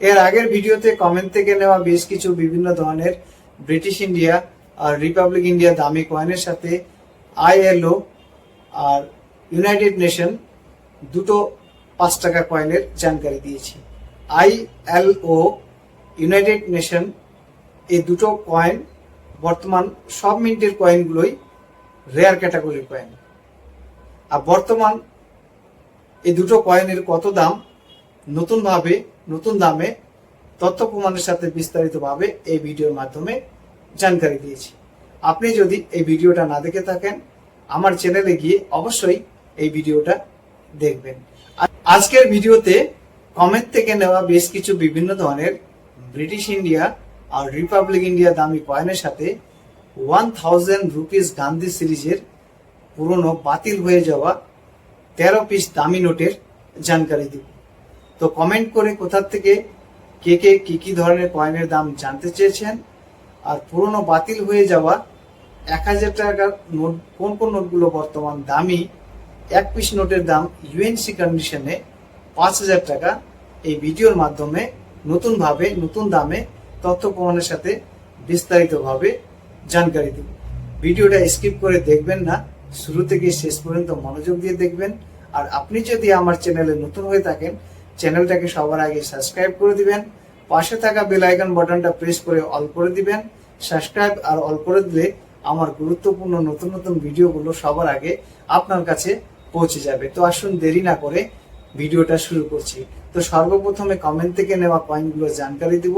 এর আগের ভিডিওতে কমেন্ট থেকে নেওয়া বেশ কিছু বিভিন্ন ধরনের ব্রিটিশ ইন্ডিয়া আর রিপাবলিক ইন্ডিয়া দামি কয়েনের সাথে আইএলও আর ইউনাইটেড নেশন দুটো পাঁচ টাকা কয়েনের জানকারি দিয়েছি। আইএলও ইউনাইটেড নেশন এই দুটো কয়েন বর্তমান সব মিন্টের কয়েনগুলোই রেয়ার ক্যাটাগরির কয়েন আর বর্তমান এই দুটো কয়েনের কত দাম? নতুনভাবে নতুন দামে তথ্য প্রমাণের সাথে বিস্তারিতভাবে এই ভিডিওর মাধ্যমে জানকারি দিয়েছি। আপনি যদি এই ভিডিওটা না দেখে থাকেন, আমার চ্যানেলে গিয়ে অবশ্যই এই ভিডিওটা দেখবেন। আজকের ভিডিওতে কমেন্ট থেকে নেওয়া বেশ কিছু বিভিন্ন ধরনের ব্রিটিশ ইন্ডিয়া আর রিপাবলিক ইন্ডিয়া দামি কয়েনের সাথে ওয়ান থাউজেন্ড রুপিস গান্ধী সিরিজের পুরনো বাতিল হয়ে যাওয়া তেরো পিস দামি নোটের জানকারি দিব। তো কমেন্ট করে কোথা থেকে কে কে কি কি ধরনের কয়েনের দাম জানতে চেয়েছেন? আর পুরনো বাতিল হয়ে যাওয়া এক হাজার টাকার নোট, কোন কোন নোটগুলো বর্তমান দামি? এক পিস নোটের দাম ইউএনসি কন্ডিশনে পাঁচ হাজার টাকা। এই ভিডিওর মাধ্যমে নতুনভাবে, নতুন দামে তথ্য প্রমাণের সাথে বিস্তারিতভাবে জানকারি দেব। ভিডিওটা স্কিপ করে দেখবেন না। শুরু থেকে শেষ পর্যন্ত মনোযোগ দিয়ে দেখবেন। আর আপনি যদি আমার চ্যানেলে নতুন হয়ে থাকেন চ্যানেলটাকে সবার আগে সাবস্ক্রাইব করে দিবেন, পাশে থাকা বেল আইকন বাটনটা প্রেস করে অল করে দিবেন, সাবস্ক্রাইব আর অল করে দিলে আমার গুরুত্বপূর্ণ নতুন নতুন ভিডিওগুলো সবার আগে আপনার কাছে পৌঁছে যাবে। তো আসুন দেরি না করে ভিডিওটা শুরু করছি। তো সর্বপ্রথমে কমেন্ট থেকে নেওয়া কয়েনগুলো জানকারি দিব,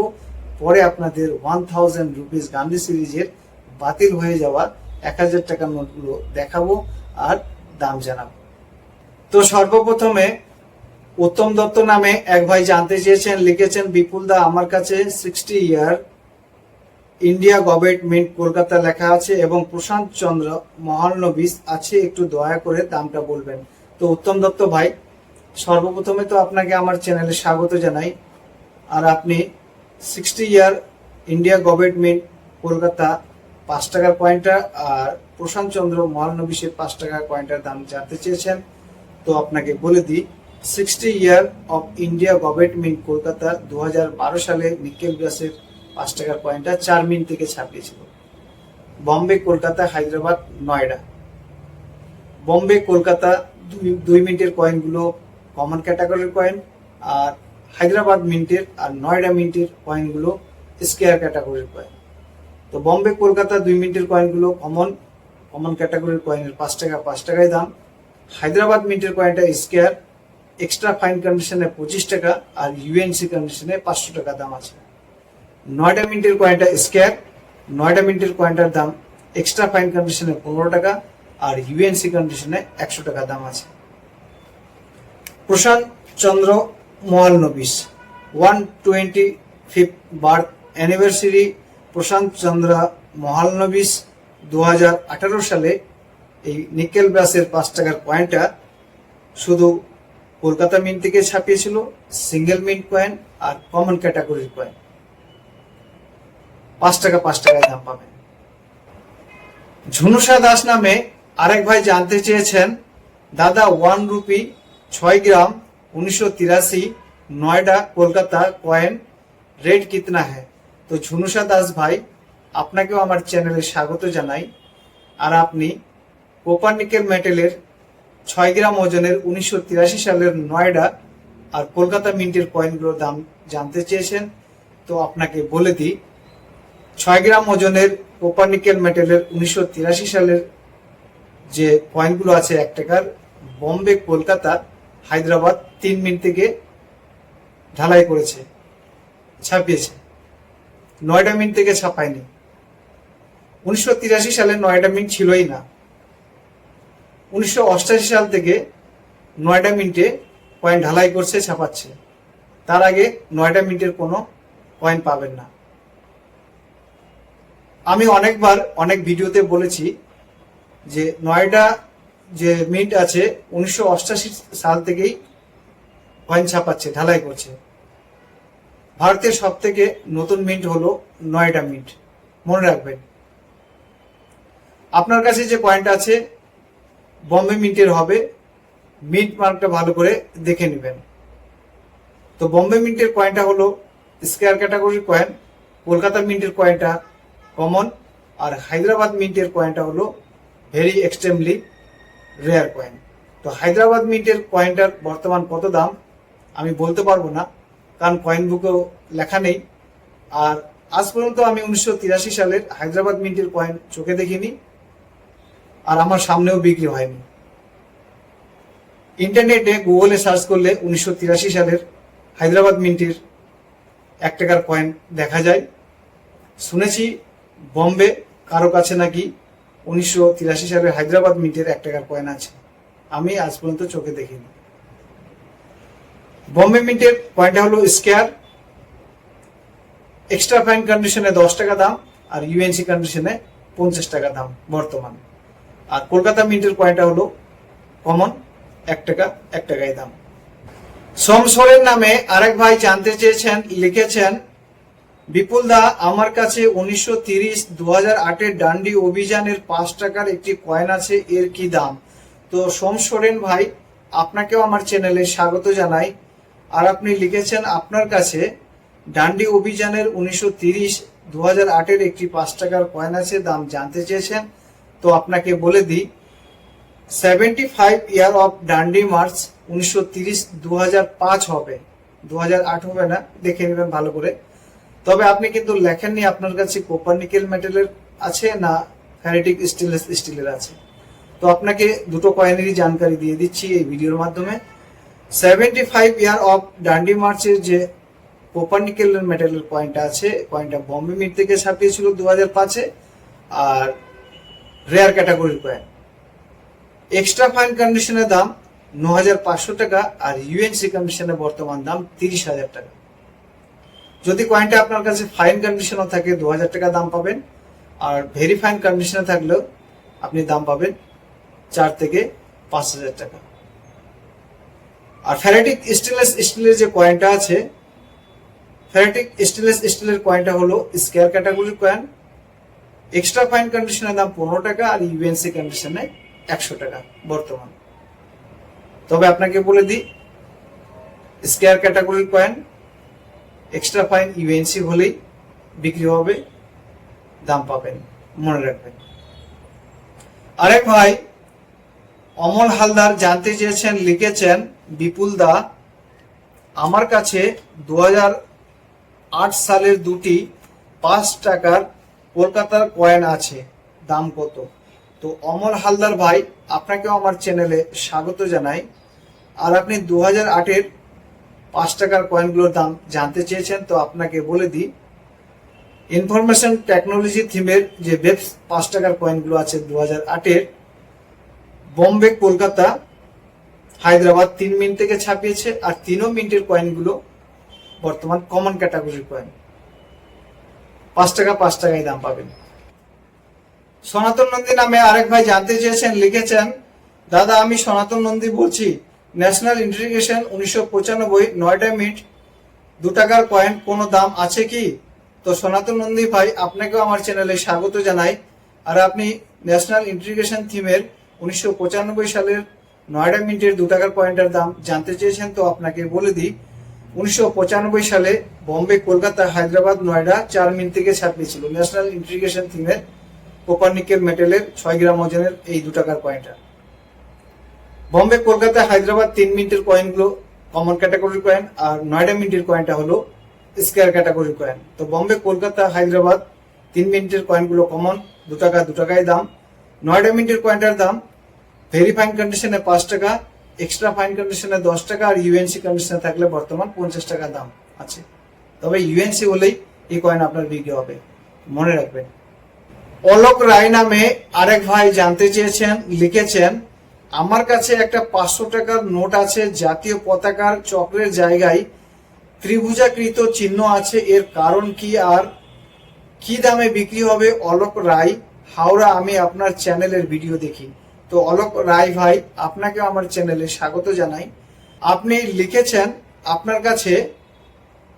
পরে আপনাদের ওয়ান থাউজেন্ড রুপিস গান্ধী সিরিজের বাতিল হয়ে যাওয়া এক হাজার টাকার নোটগুলো দেখাবো আর দাম জানাব। তো সর্বপ্রথমে উত্তম দত্ত নামে এক ভাই জানতে চেয়েছেন, লিখেছেন, বিপুল দা, আমার কাছে sixty year India government Kolkata লেখা আছে এবং প্রশান্ত চন্দ্র মহানবিস আছে, একটু দয়া করে দামটা বলবেন। তো উত্তম দত্ত ভাই, সর্বপ্রথমে তো আপনাকে আমার চ্যানেলে স্বাগত জানাই। আর আপনি sixty year India government Kolkata পাঁচ টাকার কয়েনটা আর প্রশান্ত চন্দ্র মহানবিসের পাঁচ টাকার কয়েনটার দাম জানতে চেয়েছেন। তো আপনাকে বলে দিই sixty year of India government Kolkata দু হাজার বারো সালে নিকেল গ্লাসের পাঁচ টাকার কয়েনটা চার মিনিট থেকে ছাপিয়েছিল। বম্বে, কলকাতা, হায়দ্রাবাদ, নয়ডা। বম্বে, কলকাতা দুই মিনিটের কয়েনগুলো কমন ক্যাটাগরির কয়েন আর হায়দ্রাবাদ মিন্টের আর নয়ডা মিন্টের কয়েনগুলো স্কেয়ার ক্যাটাগরির কয়েন তো বম্বে, কলকাতা দুই মিনিটের কয়েনগুলো কমন কমন ক্যাটাগরির কয়েনের পাঁচ টাকা, পাঁচ টাকায় দাম। হায়দ্রাবাদ মিন্টের কয়েনটা স্কেয়ার এক্সট্রা ফাইন কন্ডিশনে পঁচিশ টাকা আর ইউএনসি কন্ডিশনে পাঁচশো টাকা দাম আছে। নয়টা মিনিটের কয়েনটা স্কেয়ার নয়টা মিনিটের কয়েনটার দাম এক্সট্রা ফাইন কন্ডিশনে পনেরো টাকা আর ইউএনসি কন্ডিশনে একশো টাকা দাম আছে। Prasanta Chandra Mahalanobis one twenty fifth birth anniversary Prasanta Chandra Mahalanobis দু সালে এই নিকেল ব্রাসের পাঁচ টাকার কয়েনটা শুধু কলকাতা মিন্ট থেকে ছাপিয়েছিল সিঙ্গেল মিন্ট কয়েন আর কমন ক্যাটাগরির কয়েন পাঁচ টাকা, পাঁচ টাকায় দাম পাবেন ঝুনুসা দাস নামে আরেক ভাই জানতে চেয়েছেন, দাদা ওয়ান রুপি ছয় গ্রাম, উনিশশো তিরাশি, নয়ডা, কলকাতা কয়েন রেট কিতনা হ্যাঁ তো ঝুনুসা দাস ভাই, আপনাকেও আমার চ্যানেলে স্বাগত জানাই। আর আপনি কোপার নিকেল মেটেলের ছয় গ্রাম ওজনের উনিশশো তিরাশি সালের নয়ডা আর কলকাতা মিন্টের কয়েনগুলোর দাম জানতে চেয়েছেন। তো আপনাকে বলে দিই, ছয় গ্রাম ওজনের কোপার নিকেল মেটেলের উনিশশো তিরাশি সালের যে কয়েনগুলো আছে এক টাকার, বম্বে, কলকাতা, হায়দ্রাবাদ তিন মিনিট থেকে ঢালাই করেছে, ছাপিয়েছে। নয়ডা মিনিট থেকে ছাপায়নি। উনিশশো তিরাশি সালে নয়ডা মিনিট ছিলই না। উনিশশো সাল থেকে নয়ডা মিনিটে কয়েন ঢালাই করছে, ছাপাচ্ছে। তার আগে নয়ডা মিনিটের কোনো কয়েন পাবেন না। আমি অনেকবার অনেক ভিডিওতে বলেছি যে নয়ডা যে মিন্ট আছে, উনিশশো সাল থেকেই কয়েন ছাপাচ্ছে, ঢালাই করছে। ভারতের সব থেকে নতুন মিন্ট হলো নয়ডা মিন্ট। মনে রাখবেন। আপনার কাছে যে কয়েনটা আছে বম্বে মিন্টের হবে। মিন্ট মার্কটা ভালো করে দেখে নেবেন। তো বম্বে মিন্টের কয়েনটা হলো স্কোয়ার ক্যাটাগরির কয়েন কলকাতা মিন্টের কয়েনটা কমন আর হায়দ্রাবাদ মিন্টের কয়েনটা হলো ভেরি এক্সট্রিমলি রেয়ার কয়েন তো হায়দ্রাবাদ মিন্টের কয়েনটার বর্তমান কত দাম? আমি বলতে পারব না, কারণ কয়েন বুকেও লেখা নেই। আর আজ পর্যন্ত আমি উনিশশো তিরাশি সালের হায়দ্রাবাদ মিন্টের কয়েন চোখে দেখিনি। আর আমার সামনেও বিক্রি হয়নি। ইন্টারনেটে গুগলে সার্চ করলে উনিশশো তিরাশি সালের হায়দ্রাবাদ মিন্টের এক টাকার কয়েন দেখা যায়। শুনেছি বম্বে কারও কাছে নাকি উনিশশো তিরাশি সালের হায়দ্রাবাদ মিন্টের এক টাকার কয়েন আছে। আমি আজ পর্যন্ত চোখে দেখিনি। বম্বে মিন্টের কয়েনটা হলো স্কেয়ার। এক্সট্রা ফাইন কন্ডিশনে দশ টাকা দাম আর ইউএনসি কন্ডিশনে পঞ্চাশ টাকা দাম বর্তমান। আর কলকাতা মিন্টের কয়েনটা হলো কমন এক টাকা, এক টাকায় দাম। সোম সোরেন নামে আরেক ভাই জানতে চেয়েছেন, লিখেছেন, বিপুল দা, আমার কাছে উনিশশো তিরিশ দু হাজার আটের ডান্ডি অভিযানের পাঁচ টাকার একটি কয়েন আছে, এর কি দাম? তো সোম সোরেন ভাই, আপনাকেও আমার চ্যানেলে স্বাগত জানাই। আর আপনি লিখেছেন, আপনার কাছে ডান্ডি অভিযানের উনিশশো তিরিশ দু হাজার আটের একটি পাঁচ টাকার কয়েন আছে, দাম জানতে চেয়েছেন। তো আপনাকে বলে দিই seventy five year of Dandi march উনিশশো তিরিশ দু পাঁচ হবে। দু আট হবে না, দেখে নেবেন ভালো করে। তবে আপনি কিন্তু লেখেননি আপনার কাছে কোপার নিকেল মেটেলের আছে না ফ্যারেটিক স্টিলেস স্টিলের আছে। তো আপনাকে দুটো কয়েনেরই জানকারি দিয়ে দিচ্ছি এই ভিডিওর মাধ্যমে। Seventy five year of Dandi মার্চের যে কোপার নিকেল মেটেলের কয়েনটা আছে কয়েনটা বম্বে মিট থেকে ছাপিয়েছিল দু হাজার পাঁচে। আর রেয়ার ক্যাটাগরির কয়েন এক্সট্রা ফাইন কন্ডিশনের দাম ন হাজার পাঁচশো টাকা আর ইউএনসি কন্ডিশনের বর্তমান দাম তিরিশ হাজার টাকা। যদি কয়েনটা আপনার কাছে ফাইন কন্ডিশনও থাকে, দু হাজার টাকা দাম পাবেন। আর ভেরি ফাইন কন্ডিশনে থাকলেও আপনি দাম পাবেন চার থেকে পাঁচ হাজার টাকা। আর ফ্যারেটিক স্টেনলেস স্টিলের যে কয়েনটা আছে ফ্যারেটিক স্টেনলেস স্টিলের কয়েনটা হলো স্কেয়ার ক্যাটাগরির কয়েন এক্সট্রা ফাইন কন্ডিশনের দাম পনেরো টাকা আর ইউএনসি কন্ডিশনে একশো টাকা বর্তমান। তবে আপনাকে বলে দিই স্কেয়ার ক্যাটাগরির কয়েন এক্সট্রা ফাইন ইউএনসি হলেই বিক্রি হবে, দাম পাবেন, মনে রাখবেন। আরেক ভাই, অমল হালদার জানতে চেয়েছেন, লিখেছেন, বিপুল দা, আমার কাছে দু সালের দুটি পাঁচ টাকার কলকাতার কয়েন আছে, দাম কত? তো অমর হালদার ভাই, আপনাকেও আমার চ্যানেলে স্বাগত জানাই। আর আপনি দু হাজার আটের পাঁচ টাকার কয়েনগুলোর দাম জানতে চেয়েছেন, তো আপনাকে বলে দিই। ইনফরমেশন টেকনোলজি থিমের যে বেব পাঁচ টাকার কয়েনগুলো আছে দু হাজার আটের বোম্বে কলকাতা, হায়দ্রাবাদ তিন মিনিট থেকে ছাপিয়েছে, আর তিনও মিনিটের কয়েনগুলো বর্তমান কমন ক্যাটাগরির কয়েন পাঁচ টাকা, পাঁচ টাকায় দাম পাবেন। সনাতন নন্দী নামে আরেক ভাই জানতে চেয়েছেন, লিখেছেন, দাদা, আমি সনাতন নন্দী বলছি। ন্যাশনাল ইন্টিগ্রেশন উনিশশো পঁচানব্বই নয়ডা মিট দু টাকার কয়েন কোনো দাম আছে কি? তো সনাতন নন্দী ভাই, আপনাকেও আমার চ্যানেলে স্বাগত জানাই। আর আপনি ন্যাশনাল ইন্টিগ্রেশন থিমের উনিশশো পঁচানব্বই সালের নয়ডা মিনিটের দু টাকার কয়েনটার দাম জানতে চেয়েছেন, তো আপনাকে বলে দিই। উনিশশো পঁচানব্বই সালে বম্বে, কলকাতা, হায়দ্রাবাদ, নয়ডা চার মিনিট থেকে ছাপিয়েছিল ন্যাশনাল ইন্টিগ্রেশন থিমের কোপারনিকেল মেটেলের ছয় গ্রাম ওজনের এই দু টাকার কয়েনটা বম্বে, কলকাতা, হায়দ্রাবাদ তিন মিনিটের কয়েনগুলো কমন ক্যাটাগরির কয়েন আর নয়ডা মিনিটের কয়েনটা হলো স্কোয়ার ক্যাটাগরির কয়েন তো বম্বে, কলকাতা, হায়দ্রাবাদ তিন মিনিটের কয়েনগুলো কমন দু টাকা, দু টাকায় দাম। নয়ডা মিনিটের কয়েনটার দাম ভেরি ফাইন কন্ডিশনে পাঁচ টাকা এক্সট্রা ফাইন কন্ডিশনে দশ টাকা আর ইউএনসি কন্ডিশনে থাকলে বর্তমান পঞ্চাশ টাকা দাম আছে। তবে ইউএনসি হলেই এই কয়েন আপনার বিক্রি হবে। মনে রাখবেন। অলোক রায় নামে আরেক ভাই জানতে চেয়েছেন, লিখেছেন, আমার কাছে একটা পাঁচশো টাকার নোট আছে, জাতীয় পতাকার চক্রের জায়গায় ত্রিভুজাকৃত চিহ্ন আছে, এর কারণ কি আর কি দামে বিক্রি হবে? অলোক রায়, হাওড়া, আমি আপনার চ্যানেলের ভিডিও দেখি। তো অলোক রায় ভাই আপনাকে আমার চ্যানেলে স্বাগত জানাই। আপনি লিখেছেন, আপনার কাছে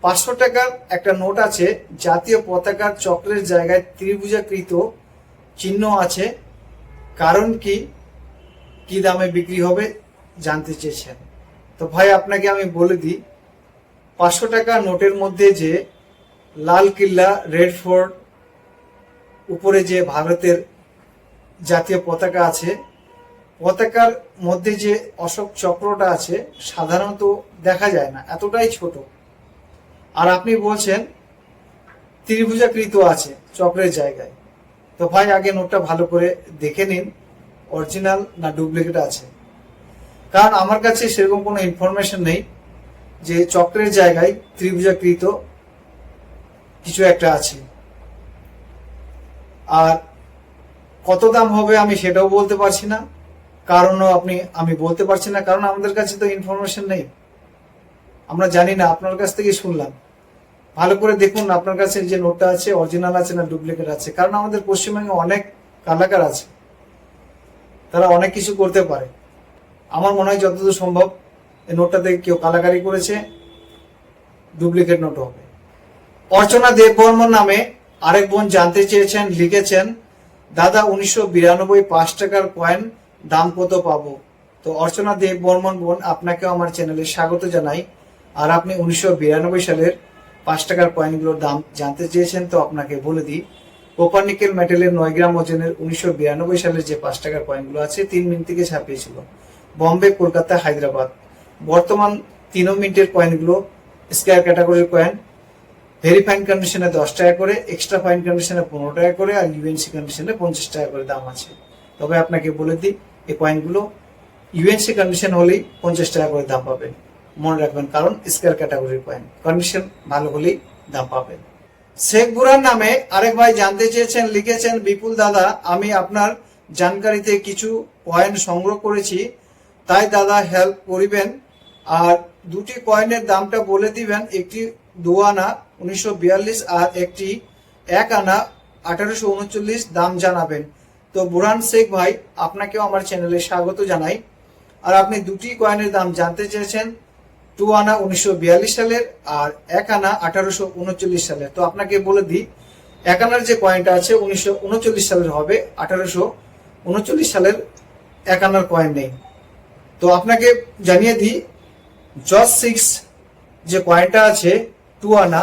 পাঁচশো টাকার একটা নোট আছে, জাতীয় পতাকার চক্রের জায়গায় ত্রিভুজাকৃত চিহ্ন আছে। কারণ কি? কি দামে বিক্রি হবে? জানতে চেয়েছেন। তো ভাই, আপনাকে আমি বলে দিই, পাঁচশো টাকা নোটের মধ্যে যে লাল কিল্লা, রেড ফোর্ট, উপরে যে ভারতের জাতীয় পতাকা আছে পতাকার মধ্যে যে অশোক চক্রটা আছে, সাধারণত দেখা যায় না, এতটাই ছোট। আর আপনি বলছেন, ত্রিভুজাকৃত আছে চক্রের জায়গায়। তো ভাই, আগে নোটটা ভালো করে দেখে নিন, অরিজিনাল না ডুপ্লিকেট আছে? কারণ আমার কাছে সেরকম কোনো ইনফরমেশন নেই যে চক্রের জায়গায় ত্রিভুজাকৃত কিছু একটা আছে। আর কত দাম হবে আমি সেটাও বলতে পারছি না। কারণও আপনি, আমি বলতে পারছি না, কারণ আমাদের কাছে তো ইনফরমেশন নেই। আমরা জানি না, আপনার কাছ থেকে শুনলাম। ভালো করে দেখুন, আপনার কাছে যে নোটটা আছে অরিজিনাল আছে না ডুপ্লিকেট আছে। কারণ আমাদের পশ্চিমবঙ্গে অনেক কালাকার আছে। তারা অনেক কিছু করতে পারে। আমার মনে হয় যতদূর সম্ভব এই নোটটাতে কেউ কালাকারি করেছে ডুপ্লিকেট নোট হবে। অর্চনা দেববর্মন নামে আরেক বোন জানতে চেয়েছেন, লিখেছেন, দাদা, উনিশশো বিরানব্বই পাঁচ টাকার কয়েন দাম কত পাবো? তো অর্চনা দেব বর্মন বোন, আপনাকেও আমার চ্যানেলে স্বাগত জানাই। আর আপনি উনিশশো বিরানব্বই সালের পাঁচ টাকার কয়েনগুলোর দাম জানতে চেয়েছেন, তো আপনাকে বলে দিই। কোপারনিকেল মেটেলের নয় গ্রাম ওজনের উনিশশো বিরানব্বই সালের যে পাঁচ টাকার কয়েনগুলো আছে, তিন মিনিট থেকে ছাপিয়েছিল। বম্বে, কলকাতা, হায়দ্রাবাদ। বর্তমান তিন মিনিটের কয়েনগুলো স্কোয়ার ক্যাটাগরির কয়েন ভেরি ফাইন কন্ডিশনে দশ টাকা করে এক্সট্রা ফাইন কন্ডিশনে পনেরো টাকা করে, আর ইউএনসি কন্ডিশনে পঞ্চাশ টাকা করে দাম আছে। তবে আপনাকে বলে দিই এই কয়েনগুলো ইউএনসি কন্ডিশন হলেই পঞ্চাশ টাকা করে দাম পাবেন। মনে রাখবেন, কারণ স্কোয়ার ক্যাটাগরির কয়েন কন্ডিশন ভালো হলেই দাম পাবেন। শেখ বুরান নামে আরেক ভাই জানতে চেয়েছেন, লিখেছেন, বিপুল দাদা, আমি আপনার জানকারিতে কিছু কয়েন সংগ্রহ করেছি, তাই দাদা হেল্প করিবেন। আর দুটি কয়েনের দামটা বলে দিবেন, একটি দু আনা উনিশশো বিয়াল্লিশ আর একটি এক আনা আঠারোশো উনচল্লিশ দাম জানাবেন। তো বুরহান শেখ ভাই, আপনাকেও আমার চ্যানেলে স্বাগত জানাই। আর আপনি দুটি কয়েনের দাম জানতে চেয়েছেন টু আনা উনিশশো বিয়াল্লিশ সালের আর এক আনা আঠারোশো উনচল্লিশ সালের। তো আপনাকে বলে দিই, এক আনার যে কয়েনটা আছে, উনিশশো উনচল্লিশ সালের হবে, আঠারোশো উনচল্লিশ সালের এক আনার কয়েন নেই। তো আপনাকে জানিয়ে দিই জজ সিক্স যে কয়েনটা আছে টু আনা,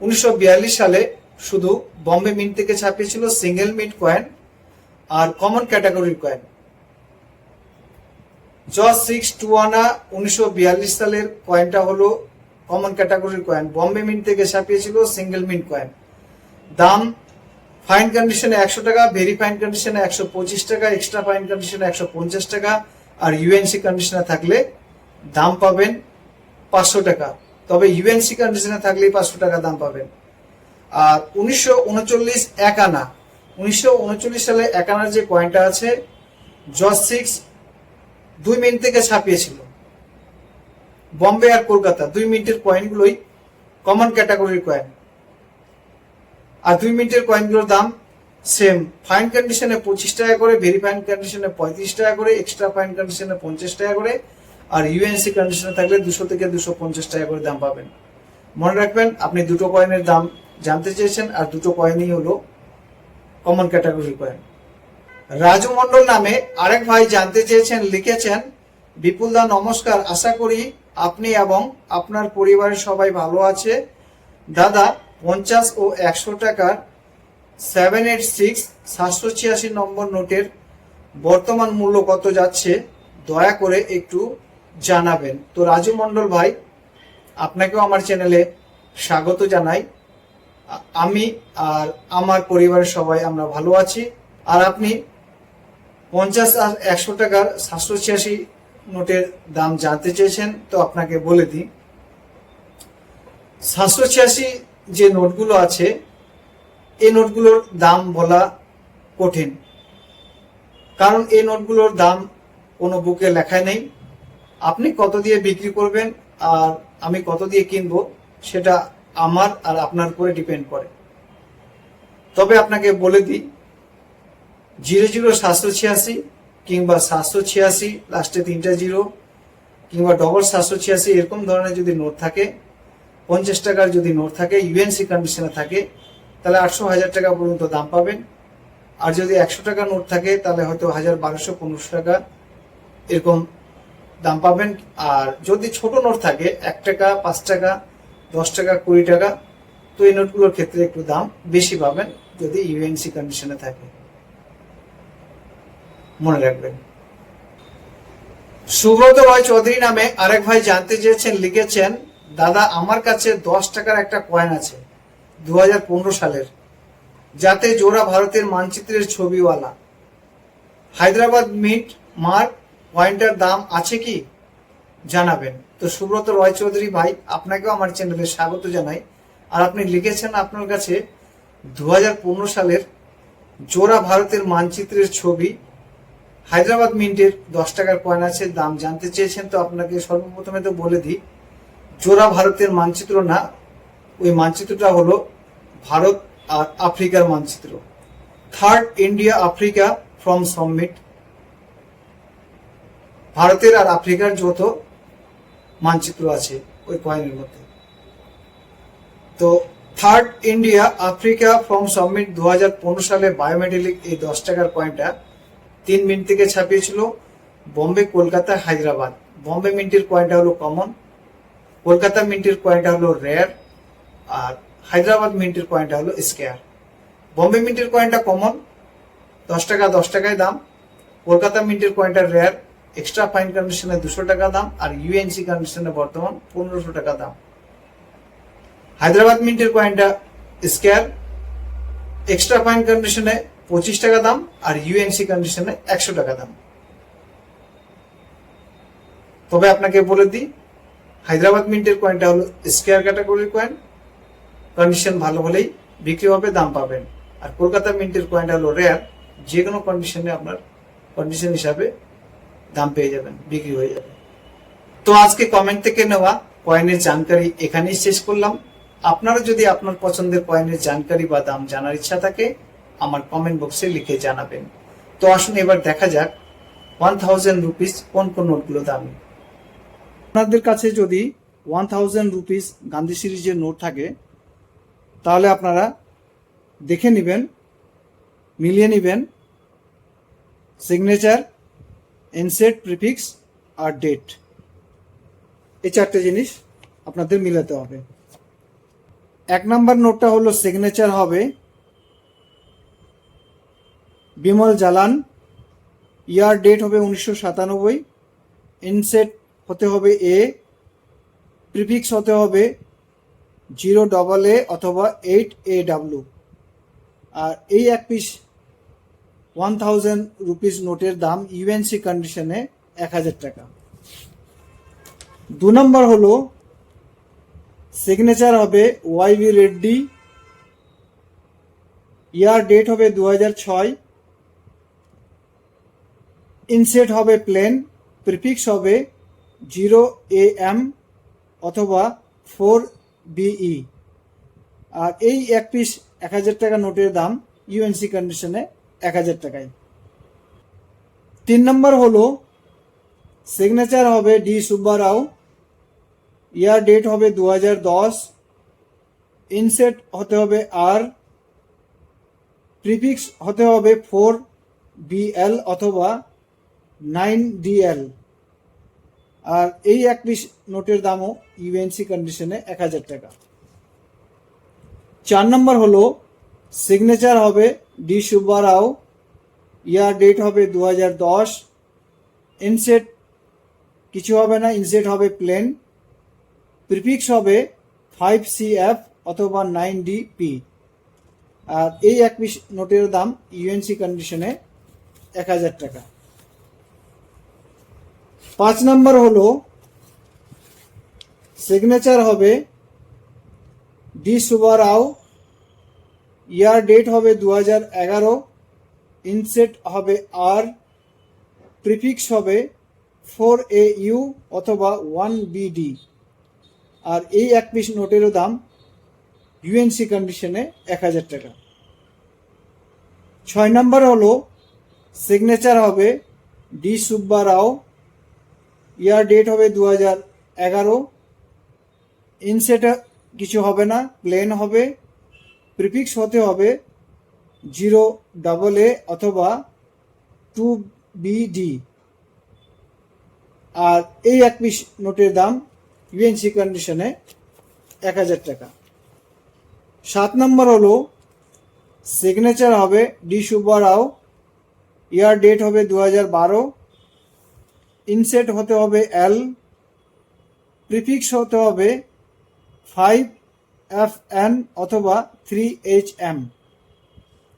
উনিশশো বিয়াল্লিশ সালে শুধু বম্বে মিন্ট থেকে ছাপিয়েছিল সিঙ্গেল মিন্ট কয়েন আর কমন ক্যাটাগরির কয়েন জজ সিক্স টু আনা উনিশশো সালের কয়েনটা হলো কমন ক্যাটাগরির কয়েন বম্বে মিন্ট থেকে ছাপিয়েছিল সিঙ্গেল মিন্ট কয়েন দাম ফাইন কন্ডিশনে একশো টাকা ভেরি ফাইন কন্ডিশনে একশো পঁচিশ টাকা এক্সট্রা ফাইন কন্ডিশনে একশো পঞ্চাশ টাকা, আর ইউএনসি কন্ডিশনে থাকলে দাম পাবেন পাঁচশো টাকা। তবে ইউএনসি কন্ডিশনে থাকলেই পাঁচশো টাকা দাম পাবেন। আর উনিশশো উনচল্লিশ এক আনা উনিশশো উনচল্লিশ সালে এক আনার যে কয়েনটা আছে জজ সিক্স দুই মিনিট থেকে ছাপিয়েছিল। বম্বে আর কলকাতা দুই মিনিটের কয়েনগুলোই কমন ক্যাটাগরির কয়েন আর দুই মিনিটের কয়েনগুলোর দাম সেম ফাইন কন্ডিশনে পঁচিশ টাকা করে ভেরি ফাইন কন্ডিশনে পঁয়ত্রিশ টাকা করে এক্সট্রা ফাইন কন্ডিশনে পঞ্চাশ টাকা করে, আর ইউএনসি কন্ডিশনে থাকলে দুশো থেকে দুশো পঞ্চাশ টাকা করে দাম পাবেন। মনে রাখবেন, আপনি দুটো কয়েনের দাম জানতে চেয়েছেন, আর দুটো কয়েনই হলো common category coin Raju Mondal নামে আরেক ভাই জানতে চেয়েছেন, লিখেছেন, বিপুল দা, নমস্কার। আশা করি আপনি এবং আপনার পরিবারের সবাই ভালো আছে। দাদা, পঞ্চাশ ও একশো টাকার সেভেন এইট সিক্স সাতশো ছিয়াশি নম্বর নোটের বর্তমান মূল্য কত যাচ্ছে, দয়া করে একটু জানাবেন। তো রাজু মন্ডল ভাই, আপনাকেও আমার চ্যানেলে স্বাগত জানাই। আমি আর আমার পরিবারের সবাই আমরা ভালো আছি। আর আপনি পঞ্চাশ আর একশো টাকার সাতশো ছিয়াশি নোটের দাম জানতে চেয়েছেন, তো আপনাকে বলে দিই। সাতশো ছিয়াশি যে নোটগুলো আছে, এই নোটগুলোর দাম বলা কঠিন। কারণ এই নোটগুলোর দাম কোনো বুকে লেখা নেই। আপনি কত দিয়ে বিক্রি করবেন আর আমি কত দিয়ে কিনবো, সেটা আমার আর আপনার উপরে ডিপেন্ড করে। তবে আপনাকে বলে দিই, জিরো জিরো সাতশো ছিয়াশি কিংবা সাতশো ছিয়াশি লাস্টে তিনটা জিরো, কিংবা ডবল সাতশো ছিয়াশি, এরকম ধরনের যদি নোট থাকে, পঞ্চাশ টাকার যদি নোট থাকে ইউএনসি কন্ডিশনে থাকে, তাহলে আটশো হাজার টাকা পর্যন্ত দাম পাবেন। আর যদি একশো টাকা নোট থাকে, তাহলে হয়তো হাজার বারোশো পনেরোশো টাকা এরকম দাম পাবেন। আর যদি ছোট নোট থাকে, এক টাকা, পাঁচ টাকা দশ টাকা, কুড়ি টাকা। তো এই নোটগুলোর ক্ষেত্রে একটু দাম বেশি পাবেন যদি ইউএনসি কন্ডিশনে থাকে। মনে রাখবেন। সুব্রত রয় চৌধুরী নামে আরেক ভাই জানতে চেয়েছেন, লিখেছেন, দাদা, আমার কাছে দশ টাকার একটা কয়েন আছে দু হাজার পনেরো সালের। যাতে জোড়া ভারতের মানচিত্রের ছবিওয়ালা। হায়দ্রাবাদ মিট মার্ক কয়েনটার দাম আছে কি? জানাবেন। তো সুব্রত রয় চৌধুরী ভাই, আপনাকেও আমার চ্যানেলে স্বাগত জানাই। আর আপনি লিখেছেন আপনার কাছে দু হাজার পনেরো সালের জোড়া ভারতের মানচিত্রের ছবি। হায়দ্রাবাদ মিন্টের দশ টাকার কয়েন আছে, দাম জানতে চেয়েছেন তো আপনাকে সর্বপ্রথমে তো বলে দিই, জোড়া ভারতের মানচিত্র না, ওই মানচিত্রটা হলো ভারত আর আফ্রিকার মানচিত্র। Third India Africa forum summit ভারতের আর আফ্রিকার যৌথ মানচিত্র আছে ওই কয়েনের মধ্যে। তো third India, Africa forum summit দু হাজার পনেরো সালে বায়োমেটালিক এই দশ টাকার কয়েনটা তিন মিনিট থেকে ছাপিয়েছিল। বম্বে, কলকাতা, হায়দ্রাবাদ। বম্বে মিন্টের কয়েনটা হলো কমন, কলকাতা মিন্টের কয়েনটা হলো রেয়ার, আর হায়দ্রাবাদ মিন্টের কয়েনটা হলো স্কেয়ার। বম্বে মিন্টের কয়েনটা কমন, দশ টাকা দশ টাকায় দাম। কলকাতা মিন্টের কয়েনটা রেয়ার এক্সট্রা ফাইন কন্ডিশনে দুশো টাকা দাম আর ইউএনসি কন্ডিশনে বর্তমান পনেরোশো টাকা দাম। হায়দ্রাবাদ মিন্টের কয়েনটা স্কেয়ার এক্সট্রা ফাইন কন্ডিশনে পঁচিশ টাকা দাম আর ইউএনসি কন্ডিশনে একশো টাকা দাম। তবে আপনাকে বলে দিই, হায়দ্রাবাদ মিন্টের কয়েনটা হলো স্কেয়ার ক্যাটাগরির কয়েন কন্ডিশন ভালো হলেই বিক্রি হবে, দাম পাবেন। আর কলকাতা মিন্টের কয়েনটা হলো রেয়ার যে কোনো কন্ডিশনে আপনার কন্ডিশন হিসাবে দাম পেয়ে যাবেন, বিক্রি হয়ে যাবে। তো আজকে কমেন্ট থেকে নেওয়া কয়েনের জানকারি এখানেই শেষ করলাম। আপনারা যদি আপনার পছন্দের কয়েনের জানকারি বা দাম জানার ইচ্ছা থাকে, আমার কমেন্ট বক্সে লিখে জানাবেন। তো আসুন এবার দেখা যাক ওয়ান থাউজেন্ড রুপিস কোন কোন নোটগুলো দামি। আপনাদের কাছে যদি ওয়ান থাউজেন্ড রুপিস গান্ধী সিরিজের নোট থাকে, তাহলে আপনারা দেখে নেবেন, মিলিয়ে নেবেন সিগনেচার ইনসেট প্রিফিক্স আর ডেট এই চারটে জিনিস আপনাদের মিলাতে হবে। এক নাম্বার নোটটা হলো সিগনেচার হবে। বিমল জালান ইয়ার ডেট হবে উনিশশো সাতানব্বই ইনসেট হতে হবে এ প্রিফিক্স হতে হবে জিরো ডবল এ অথবা এইট এ ডাব্লু আর এই এক পিস ওয়ান থাউজেন্ড রুপিস নোটের দাম ইউএনসি কন্ডিশনে এক হাজার টাকা। দু নম্বর হলো সিগনেচার হবে ওয়াইভি রেড্ডি ইয়ার ডেট হবে দু হাজার ছয় ইনসেট হবে প্লেন প্রিফিক্স হবে জিরো এ এম অথবা ফোর বিই আর এই এক পিস এক হাজার টাকা নোটের দাম ইউএনসি কন্ডিশনে এক হাজার টাকায়। তিন নম্বর হলো সিগনেচার হবে D Subba Rao year date হবে দু হাজার দশ ইনসেট হতে হবে আর প্রিফিক্স হতে হবে ফোর বিএল অথবা নাইন ডিএল আর এই এক পিস নোটের দামও ইউএনসি কন্ডিশনে এক হাজার টাকা। চার নম্বর হলো সিগনেচার হবে D Subba Rao year date হবে দু হাজার দশ। ইনসেট কিছু হবে না, ইনসেট হবে প্লেন। প্রিফিক্স হবে ফাইভ সি এফ অথবা নাইন ডি পি আর এই এক পিস নোটের দাম ইউএনসি কন্ডিশনে এক হাজার টাকা। পাঁচ নম্বর হলো, সিগনেচার হবে ডি সুবা রাও ইয়ার ডেট হবে দু হাজার এগারো, ইনসেট হবে আর, প্রিফিক্স হবে ফোর এ ইউ অথবা ওয়ান বিডি আর এই এক পিস নোটেরও দাম ইউএনসি কন্ডিশনে এক হাজার টাকা। ছয় নম্বর হলো সিগনেচার হবে D Subba Rao. Year date হবে দু হাজার এগারো। ইনসেটে কিছু হবে না প্লেন হবে। প্রিফিক্স হতে হবে জিরো ডাবল এ অথবা টু বিডি আর এই এক পিস নোটের দাম ইউএনসি কন্ডিশনে এক হাজার টাকা। সাত নম্বর হলো সিগনেচার হবে D Subba Rao year date হবে দু হাজার বারো ইনসেট হতে হবে এল প্রিফিক্স হতে হবে ফাইভ এফ এন অথবা থ্রি এইচ এম।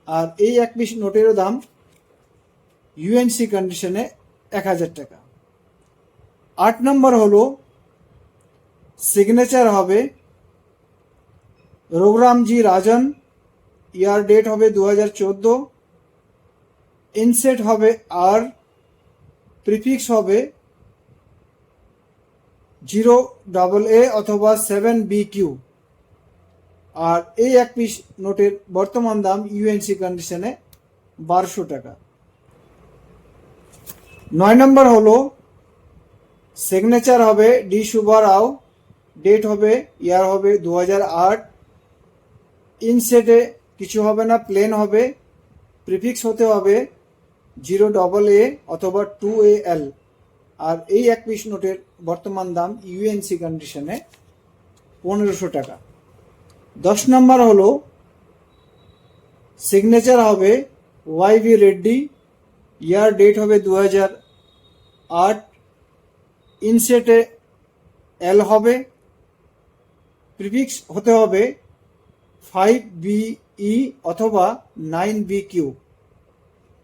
আর এই এক পিস নোটেরও দাম ইউএনসি কন্ডিশনে এক হাজার টাকা। আট নম্বর হলো সিগনেচার হবে রঘুরামজি রাজন। ইয়ার ডেট হবে দু হাজার চোদ্দ। ইনসেট হবে আর প্রিফিক্স হবে জিরো ডাবল এ অথবা সেভেন বি কিউ আর এই এক পিস নোটের বর্তমান দাম ইউএনসি কন্ডিশনে বারোশো টাকা। নয় নম্বর হলো সিগনেচার হবে ডি সুবা রাও ডেট হবে ইয়ার হবে দু হাজার আট ইনসেটে কিছু হবে না প্লেন হবে প্রিফিক্স হতে হবে জিরো ডবল এ অথবা টু এ এল আর এই এক পিস নোটের বর্তমান দাম ইউএনসি কন্ডিশনে পনেরোশো টাকা। দশ নম্বর হলো সিগনেচার হবে ওয়াইভি রেড্ডি ইয়ার ডেট হবে দু হাজার আট ইনসেটে এল হবে প্রিফিক্স হতে হবে ফাইভ বিই অথবা নাইন বি কিউ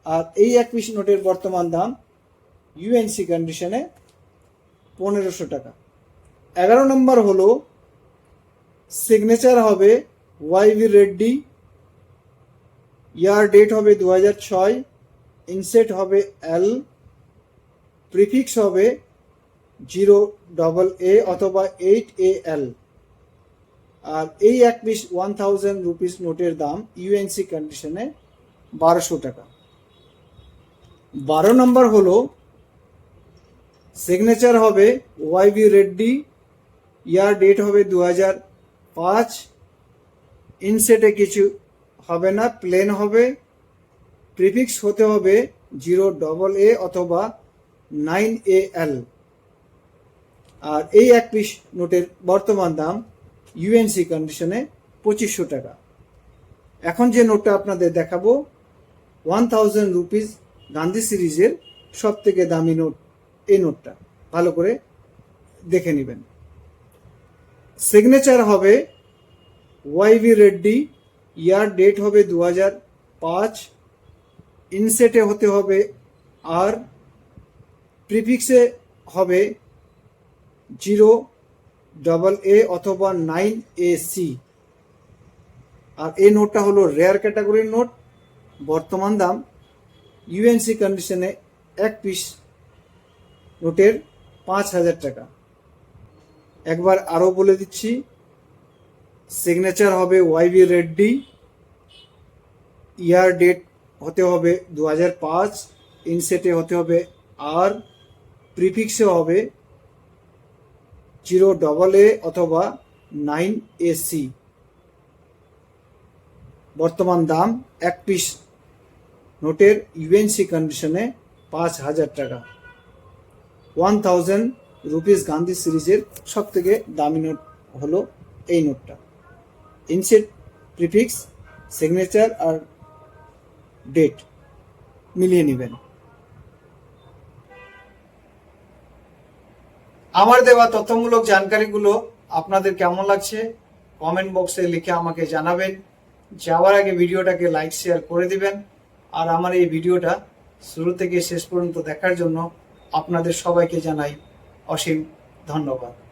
আর এই এক পিস নোটের বর্তমান দাম ইউএনসি কন্ডিশনে পনেরোশো টাকা। এগারো নম্বর হলো সিগনেচার হবে ওয়াইভি রেড্ডি ইয়ার ডেট হবে দু হাজার ছয় ইনসেট হবে এল প্রিফিক্স হবে জিরো ডবল এ অথবা এইট এ এল আর এই এক পিস ওয়ান থাউজেন্ড রুপিস নোটের দাম ইউএনসি কন্ডিশনে বারোশো টাকা। বারো নম্বর হলো সিগনেচার হবে ওয়াইভি রেড্ডি ইয়ার ডেট হবে দু হাজার পাঁচ ইনসেটে কিছু হবে না প্লেন হবে। প্রিফিক্স হতে হবে জিরো ডবল এ অথবা নাইন এ এল আর এই এক পিস নোটের বর্তমান দাম ইউএনসি কন্ডিশনে পঁচিশশো টাকা। এখন যে নোটটা আপনাদের দেখাবো ওয়ান থাউজেন্ড রুপিস গান্ধী সিরিজের সব থেকে দামি নোট এই নোটটা ভালো করে দেখে নেবেন। সিগনেচার হবে ওয়াইভি রেড্ডি ইয়ার ডেট হবে দু হাজার পাঁচ ইনসেটে হতে হবে আর প্রিফিক্সে হবে জিরো ডবল এ অথবা নাইন এ সি আর এই নোটটা হলো রেয়ার ক্যাটাগরির নোট, বর্তমান দাম। ইউএনসি কন্ডিশনে এক পিস নোটের পাঁচ হাজার টাকা। একবার আরও বলে দিচ্ছি সিগনেচার হবে ওয়াইবি রেড্ডি ইয়ার ডেট হতে হবে দু হাজার পাঁচ ইনসেটে হতে হবে আর প্রিফিক্সে হবে জিরো ডবল এ অথবা নাইন এ সি বর্তমান দাম এক পিস নোটের ইউএনসি কন্ডিশনে পাঁচ হাজার টাকা। ওয়ান থাউজেন্ড রুপিস গান্ধী সিরিজের সব থেকে দামি নোট হলো এই নোটটা। ইনসেট, প্রিফিক্স, সিগনেচার আর ডেট মিলিয়ে নেবেন। আমার দেওয়া তথ্যমূলক জানকারিগুলো আপনাদের কেমন লাগছে কমেন্ট বক্সে লিখে আমাকে জানাবেন। যাওয়ার আগে ভিডিওটাকে লাইক, শেয়ার করে দিবেন। আর আমার এই ভিডিওটা শুরু থেকে শেষ পর্যন্ত দেখার জন্য আপনাদের সবাইকে জানাই অসীম ধন্যবাদ।